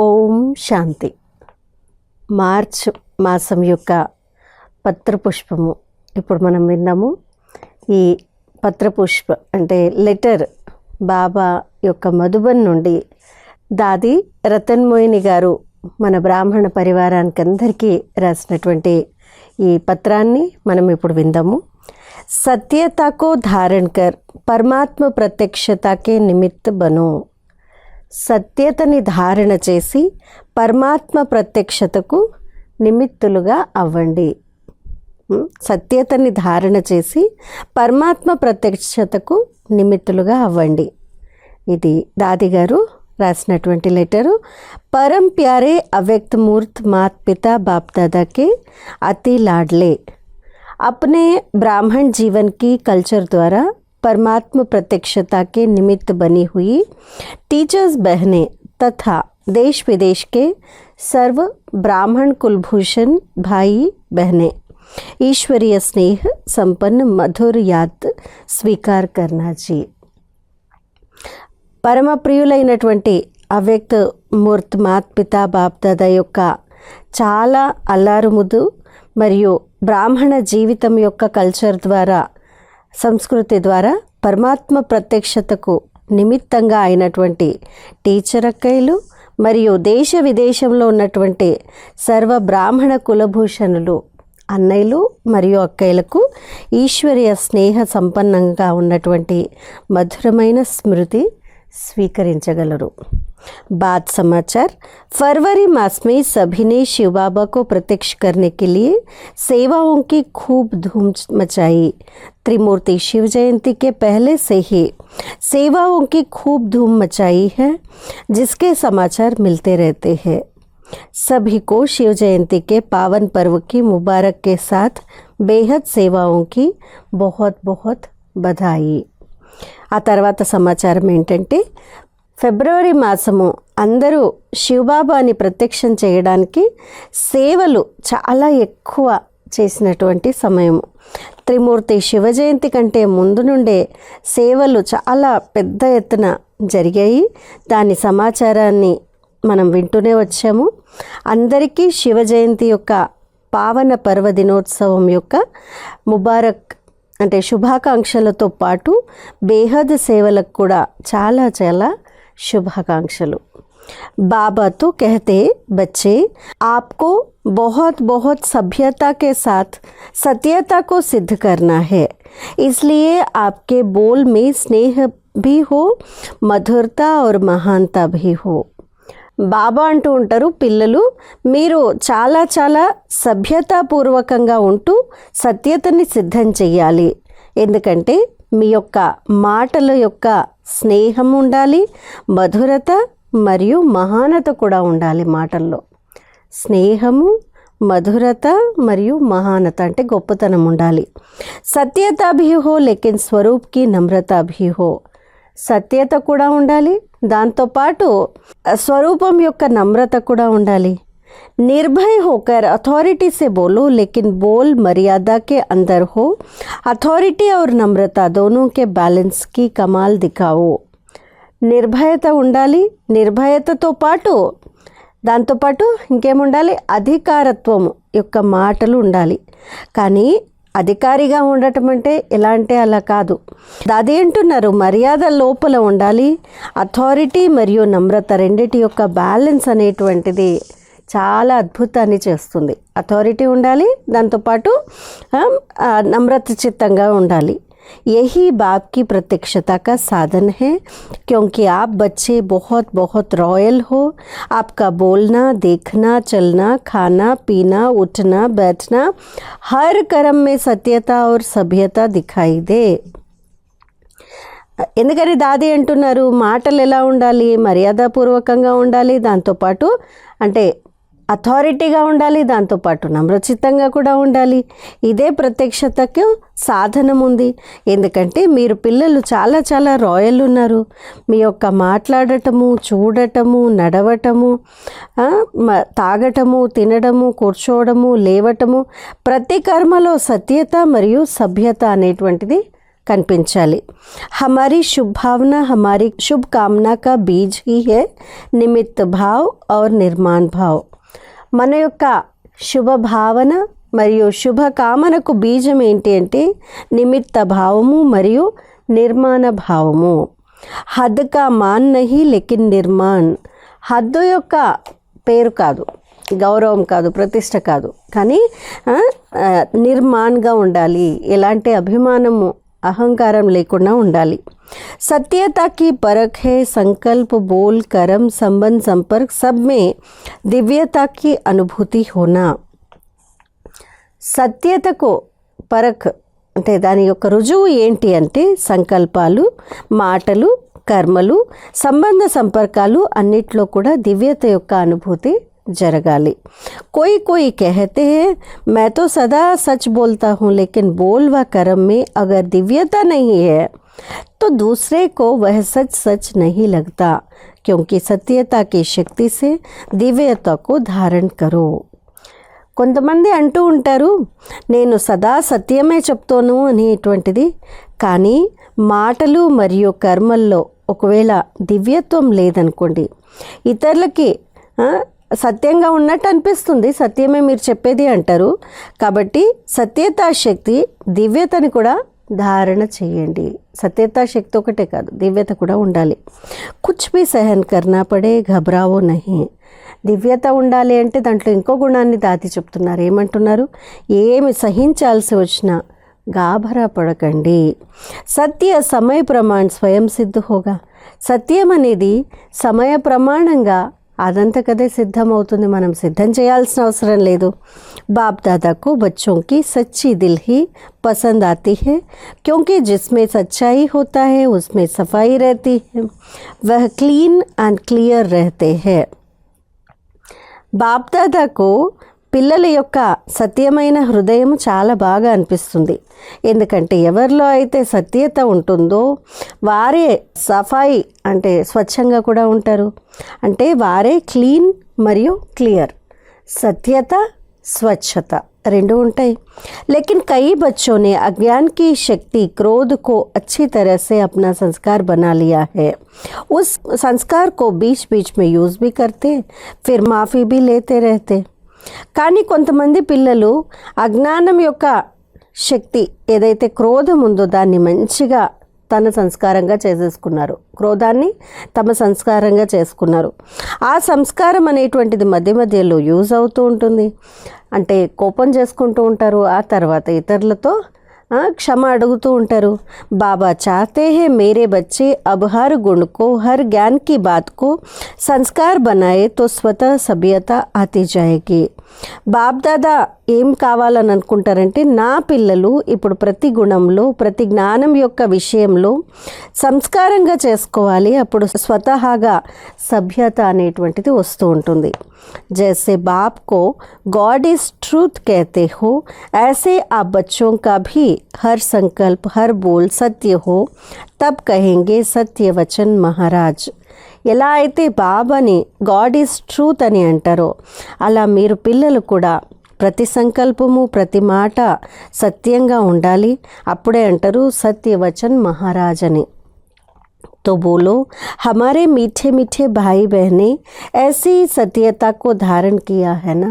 ఓం శాంతి. March మాసం యొక్క పత్రపుష్పము. ఇప్పుడు మనం విన్నాము ఈ పత్రపుష్ప అంటే లెటర్ బాబా యొక్క మధుబన్ నుండి దాది రతన్ మోయిని గారు మన బ్రాహ్మణ పరివారానికి అందరికీ రాసినటువంటి ఈ పత్రాన్ని మనం ఇప్పుడు విందాము. సత్యతకో ధారణ్ కర్ పరమాత్మ ప్రత్యక్షతకే నిమిత్త బను. సత్యతని ధారణ చేసి పరమాత్మ ప్రత్యక్షతకు నిమిత్తులుగా అవ్వండి ఉం? సత్యతని ధారణ చేసి పరమాత్మ ప్రత్యక్షతకు నిమిత్తులుగా అవ్వండి ఇది దాది గారు రాసినటువంటి లెటరు పరం ప్యారే అవ్యక్త మూర్త్ మాత్ పితా बाप दादा के अति लाडले अपने ब्राह्मण जीवन की कल्चर द्वारा परमात्म प्रत्यक्षता के निमित्त बनी हुई टीचर्स बहनें तथा देश विदेश के सर्व ब्राह्मण कुलभूषण भाई बहनें ईश्वरीय स्नेह संपन्न मधुर याद स्वीकार करना जी పరమ ప్రియులైనటువంటి అవ్యక్త మూర్తి మాత్ పితా బాప్దాద యొక్క చాలా అల్లారుముదు మరియు బ్రాహ్మణ జీవితం యొక్క కల్చర్ ద్వారా సంస్కృతి ద్వారా పరమాత్మ ప్రత్యక్షతకు నిమిత్తంగా అయినటువంటి టీచర్ అక్కయ్యలు మరియు దేశ విదేశంలో ఉన్నటువంటి సర్వ బ్రాహ్మణ కులభూషణులు అన్నయ్యలు మరియు అక్కయ్యలకు ఈశ్వరీయ స్నేహ సంపన్నంగా ఉన్నటువంటి మధురమైన స్మృతి స్వీకరించగలరు बात समाचार फरवरी मास में सभी ने शिव बाबा को प्रत्यक्ष करने के लिए सेवाओं की खूब धूम मचाई त्रिमूर्ति शिव जयंती के पहले से ही सेवाओं की खूब धूम मचाई है जिसके समाचार मिलते रहते हैं सभी को शिव जयंती के पावन पर्व की मुबारक के साथ बेहद सेवाओं की बहुत बहुत बधाई ఆ తర్వాత సమాచారం ఏంటంటే ఫిబ్రవరి మాసము అందరూ శివబాబాని ప్రత్యక్షం చేయడానికి సేవలు చాలా ఎక్కువ చేసినటువంటి సమయము. త్రిమూర్తి శివ జయంతి కంటే ముందు నుండే సేవలు చాలా పెద్ద ఎత్తున జరిగాయి. దాని సమాచారాన్ని మనం వింటూనే వచ్చాము. అందరికీ శివ జయంతి యొక్క పావన పర్వ దినోత్సవం యొక్క ముబారక్ అంటే శుభాకాంక్షలతో పాటు బేహద్ సేవలకు కూడా చాలా చాలా శుభాకాంక్షలు बाबा तो कहते बच्चे आपको बहुत बहुत सभ्यता के साथ सत्यता को सिद्ध करना है इसलिए आपके बोल में स्नेह भी हो मधुरता और महानता भी हो బాబా అంటూ ఉంటారు పిల్లలు. మీరు చాలా చాలా సభ్యతాపూర్వకంగా ఉంటూ సత్యతని సిద్ధం చెయ్యాలి. ఎందుకంటే మీ యొక్క మాటల యొక్క స్నేహం ఉండాలి మధురత మరియు మహానత కూడా ఉండాలి మాటల్లో. స్నేహము మధురత మరియు మహానత అంటే గొప్పతనం ఉండాలి. సత్యతాభ్యూహో భీ స్వరూప్కి నమ్రతాభ్యూహో సత్యత కూడా ఉండాలి దాంతోపాటు స్వరూపం యొక్క నమ్రత కూడా ఉండాలి निर्भय होकर अथॉरिटी से बोलो लेकिन बोल मर्यादा के अंदर हो अथॉरिटी और नम्रता दोनों के बैलेंस की कमाल दिखाओ నిర్భయత ఉండాలి నిర్భయతతో పాటు దాంతోపాటు ఇంకేముండాలి అధికారత్వము యొక్క మాటలు ఉండాలి కానీ అధికారిగా ఉండటం అంటే ఎలా అంటే అలా కాదు. అదేంటున్నారు మర్యాద లోపల ఉండాలి. అథారిటీ మరియు నమ్రత రెండిటి యొక్క బ్యాలెన్స్ అనేటువంటిది చాలా అద్భుతాన్ని చేస్తుంది. అథారిటీ ఉండాలి దాంతోపాటు నమ్రత చిత్తంగా ఉండాలి. यही बाप की प्रत्यक्षता का साधन है क्योंकि आप बच्चे बहुत बहुत रॉयल हो आपका बोलना देखना चलना खाना पीना उठना बैठना हर कर्म में सत्यता और सभ्यता दिखाई दे ఎందుకని దాది అంటున్నారు మాటలు ఎలా ఉండాలి మర్యాదపూర్వకంగా ఉండాలి దాంతోపాటు అంటే అథారిటీగా ఉండాలి దాంతోపాటు నమ్రచితంగా కూడా ఉండాలి. ఇదే ప్రత్యక్షతకు సాధనం ఉంది ఎందుకంటే మీరు పిల్లలు చాలా చాలా రాయల్ ఉన్నారు. మీ యొక్క మాట్లాడటము చూడటము నడవటము తాగటము తినడము కూర్చోవడము లేవటము ప్రతి కర్మలో సత్యత మరియు సభ్యత అనేటువంటిది కనిపించాలి. హమారీ శుభావన హమారీ శుభకామనా కా బీజ్ హీ హే నిమిత్త భావ్ ఔర్ నిర్మాణ భావ్. మన యొక్క శుభ భావన మరియు శుభకామనకు బీజం ఏంటి అంటే నిమిత్త భావము మరియు నిర్మాణ భావము. హద్దుకా మాన్ నహి లెకిన్ నిర్మాణ్ హద్దు యొక్క పేరు కాదు గౌరవం కాదు ప్రతిష్ట కాదు. కానీ నిర్మాణ్గా ఉండాలి. ఎలాంటి అభిమానము అహంకారం లేకుండా ఉండాలి. सत्यता की परख है संकल्प बोल कर्म संबंध संपर्क सब में दिव्यता की अनुभूति होना సత్యతకు పరఖ్ అంటే దాని యొక్క రుజువు ఏంటి అంటే సంకల్పాలు మాటలు కర్మలు సంబంధ సంపర్కాలు అన్నిట్లో కూడా దివ్యత యొక్క అనుభూతి జరగాలి कोई कोई कहते हैं मैं तो सदा सच बोलता हूँ लेकिन बोल व कर्म में अगर दिव्यता नहीं है तो दूसरे को वह सच सच नहीं लगता क्योंकि सत्यता की शक्ति से दिव्यता को धारण करो కొంతమంది అంటూ ఉంటారు నేను సదా సత్యమే చెప్తాను అనేటువంటిది కానీ మాటలు మరియు కర్మల్లో ఒకవేళ దివ్యత్వం లేదనుకోండి ఇతరులకి ఆ, సత్యంగా ఉన్నట్టు అనిపిస్తుంది సత్యమే మీరు చెప్పేది అంటారు కాబట్టి సత్యతా శక్తి దివ్యతని కూడా ధారణ చేయండి. సత్యతా శక్తి ఒకటే కాదు దివ్యత కూడా ఉండాలి. కుచ్ భీ సహన్ కర్నా పడే ఘబరావో నహి. దివ్యత ఉండాలి అంటే దాంట్లో ఇంకో గుణాన్ని దాతి చెప్తున్నారు. ఏమంటున్నారు? ఏమి సహించాల్సి వచ్చినా గాభరా పడకండి. సత్య సమయ ప్రమాణ్ స్వయం సిద్ధ హోగా. సత్యం అనేది సమయ ప్రమాణంగా అదంతకదే సిద్ధమవుతుంది మనం సిద్ధం చేయాల్సిన అవసరం లేదు बाप दादा को बच्चों की सच्ची दिल ही पसंद आती है क्योंकि जिसमें सच्चाई होता है उसमें सफाई रहती है वह क्लीन एंड क्लियर रहते हैं బాప్దాదాకు పిల్లల యొక్క సత్యమైన హృదయం చాలా బాగా అనిపిస్తుంది ఎందుకంటే ఎవరిలో అయితే సత్యత ఉంటుందో వారే సఫాయి అంటే స్వచ్ఛంగా కూడా ఉంటారు అంటే వారే క్లీన్ మరియు క్లియర్ సత్యత స్వచ్ఛత రెండు ఉంటాయి लेकिन कई बच्चों ने अज्ञान की शक्ति क्रोध को अच्छी तरह से अपना संस्कार बना लिया है उस संस्कार को बीच बीच में यूज़ भी करते फिर माफ़ी भी लेते रहते కానీ కొంతమంది పిల్లలు అజ్ఞానం యొక్క శక్తి ఏదైతే క్రోధం ఉందో దాన్ని మంచిగా తన సంస్కారంగా చేసేసుకున్నారు. క్రోధాన్ని తమ సంస్కారంగా చేసుకున్నారు. ఆ సంస్కారం అనేటువంటిది మధ్య మధ్యలో యూజ్ అవుతూ ఉంటుంది. అంటే కోపం చేసుకుంటూ ఉంటారు. ఆ తర్వాత ఇతరులతో క్షమ అడుగుతూ ఉంటారు. బాబా చాతే హే మేరే బచ్చే అబ్ హర్ గుణ్కో హర్ జ్ఞాన్కి బాత్కు సంస్కార్ బనాయే తో స్వత సభ్యత ఆతి జాయకి బాబ్దాదా ఏం కావాలని అనుకుంటారంటే నా పిల్లలు ఇప్పుడు ప్రతి గుణంలో ప్రతి జ్ఞానం యొక్క విషయంలో సంస్కారంగా చేసుకోవాలి. అప్పుడు స్వతహాగా సభ్యత అనేటువంటిది వస్తూ ఉంటుంది. जैसे बाप కో గాడ్ इज ట్రూత్ कहते హో ऐसे ఆ బచ్చోం కా భీ हर संकल्प हर बोल सत्य हो तब कहेंगे सत्य वचन महाराज ఎలా అయితే బాబాని గాడ్ ఈజ్ ట్రూత్ అని అంటారో అలా మీరు పిల్లలు కూడా ప్రతి సంకల్పము ప్రతి మాట సత్యంగా ఉండాలి అప్పుడే అంటారు సత్యవచన్ మహారాజ్ అని तो बोलो हमारे मीठे मीठे भाई बहनें ऐसी सत्यता को धारण किया है ना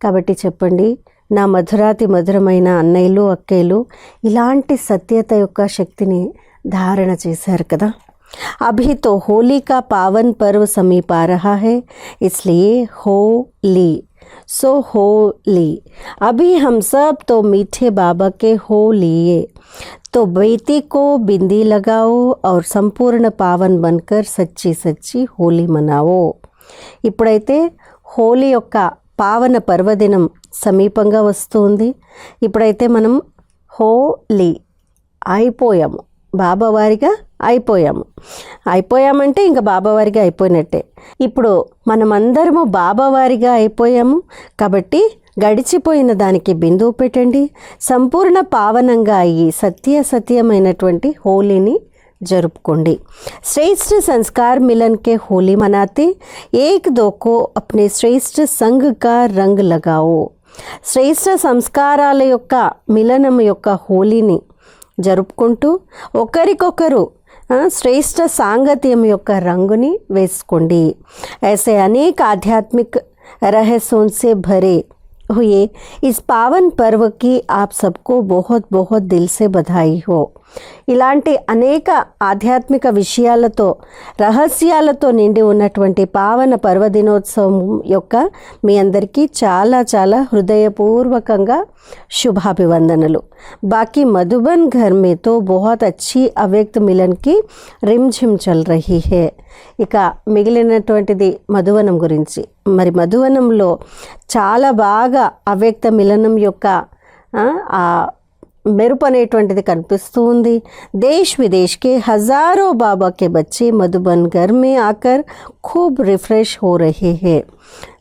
కాబట్టి చెప్పండి నా మధురాతి మధురమైన అన్నయ్యలు అక్కయ్యలు ఇలాంటి సత్యత యొక్క శక్తిని ధారణ చేశారు కదా अभी तो होली का पावन पर्व समीप आ रहा है इसलिए होली सो होली अभी हम सब तो मीठे बाबा के हो लिए तो बेटी को बिंदी लगाओ और संपूर्ण पावन बनकर सच्ची सच्ची होली मनाओ ఇప్పుడైతే హోలీ యొక్క పావన పర్వదినం సమీపంగా వస్తుంది. ఇప్పుడైతే మనం హోలీ అయిపోయాము. బాబావారిగా అయిపోయాము. అయిపోయామంటే ఇంకా బాబావారిగా అయిపోయినట్టే. ఇప్పుడు మనమందరము బాబావారిగా అయిపోయాము. కాబట్టి గడిచిపోయిన దానికి బిందువు పెట్టండి. సంపూర్ణ పావనంగా అయ్యి సత్య సత్యమైనటువంటి హోలీని జరుపుకోండి श्रेष्ठ संस्कार मिलन के होली मनाते एक दो को अपने श्रेष्ठ संघ का रंग लगाओ శ్రేష్ఠ సంస్కారాల యొక్క మిలనం యొక్క హోలీని జరుపుకుంటూ ఒకరికొకరు ఆ, శ్రేష్ఠ సాంగత్యం యొక్క రంగుని వేసుకోండి ऐसे अनेक आध्यात्मिक रहस्यों से भरे हुए इस पावन पर्व की आप सबको बहुत बहुत दिल से बधाई हो ఇలాంటి అనేక ఆధ్యాత్మిక విషయాలతో రహస్యాలతో నిండి ఉన్నటువంటి పావన పర్వదినోత్సవం యొక్క మీ అందరికీ చాలా చాలా హృదయపూర్వకంగా శుభాభివందనలు. బాకీ మధుబన్ ఘర్ మీతో బహుత్ అచ్చి అవ్యక్త మిలన్కి రిమ్ఝిమ్ చల్ రహీ హే. ఇక మిగిలినటువంటిది మధువనం గురించి. మరి మధువనంలో చాలా బాగా అవ్యక్త మిలనం యొక్క ఆ మెరుపు అనేటువంటిది కనిపిస్తూ ఉంది దేశ్ విదేశ్ కే హజారో బాబాకే బచ్చి మధుబన్ ఘర్ ఆకర్ ఖూబ్ రిఫ్రెష్ హో రహే హే.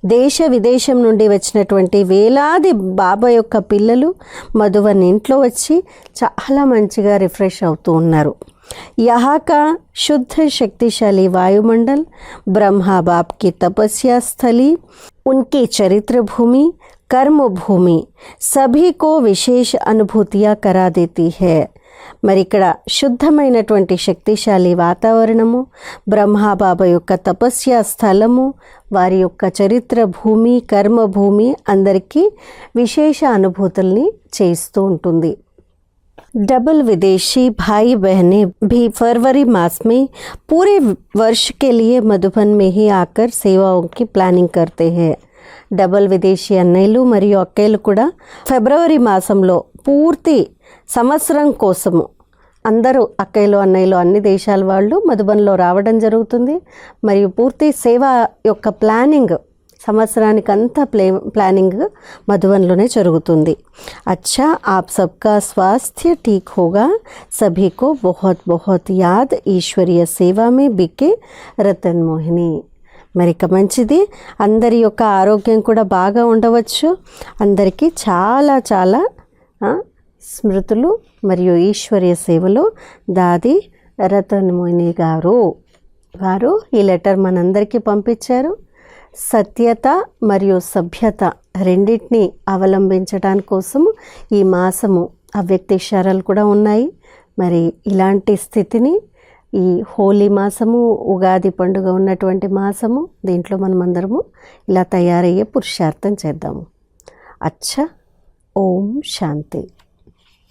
దేశ విదేశం నుండి వచ్చినటువంటి వేలాది బాబా యొక్క పిల్లలు మధువన్ ఇంట్లో వచ్చి చాలా మంచిగా రిఫ్రెష్ అవుతూ ఉన్నారు. यहाँ का शुद्ध शक्तिशाली वायुमंडल ब्रह्मा बाप की तपस्या स्थली उनकी चरित्र भूमि कर्म भूमि सभी को विशेष अनुभूतियाँ करा देती है మరి ఇక్కడ శుద్ధమైనటువంటి శక్తిశాలి వాతావరణము బ్రహ్మాబాబా యొక్క తపస్య స్థలము వారి యొక్క చరిత్ర భూమి కర్మ భూమి అందరికీ విశేష అనుభూతుల్ని చేస్తూ ఉంటుంది डबल विदेशी भाई बहनें भी फरवरी मास में पूरे वर्ष के लिए मधुबन में ही आकर सेवाओं की प्लानिंग करते हैं డబల్ విదేశీ అన్నయ్యలు మరియు అక్కయ్యలు కూడా ఫిబ్రవరి మాసంలో పూర్తి సంవత్సరం కోసము అందరూ అక్కయ్యలు అన్నయ్యలు అన్ని దేశాల వాళ్ళు మధుబన్లో రావడం జరుగుతుంది మరియు పూర్తి సేవ యొక్క ప్లానింగ్ సంవత్సరానికంతా ప్లే ప్లానింగ్ మధువన్లోనే జరుగుతుంది. అచ్చా ఆప్ సబ్కా స్వాస్థ్య ఠీక్ హోగా. సభీకో బహుత్ బహుత్ యాద్ ఈశ్వర్య సేవామే బిక్కే రతన్ మోహిని. మరిక మంచిది అందరి యొక్క ఆరోగ్యం కూడా బాగా ఉండవచ్చు. అందరికీ చాలా చాలా స్మృతులు మరియు ఈశ్వర్య సేవలు దాది రతన్మోహిని గారు. వారు ఈ లెటర్ మనందరికీ పంపించారు. సత్యత మరియు సభ్యత రెండింటిని అవలంబించడాని కోసం ఈ మాసము అవ్యక్త ఇషారాలు కూడా ఉన్నాయి. మరి ఇలాంటి స్థితిని ఈ హోలీ మాసము ఉగాది పండుగ ఉన్నటువంటి మాసము దీంట్లో మనం అందరము ఇలా తయారయ్యే పురుషార్థం చేద్దాము. అచ్చ ఓం శాంతి.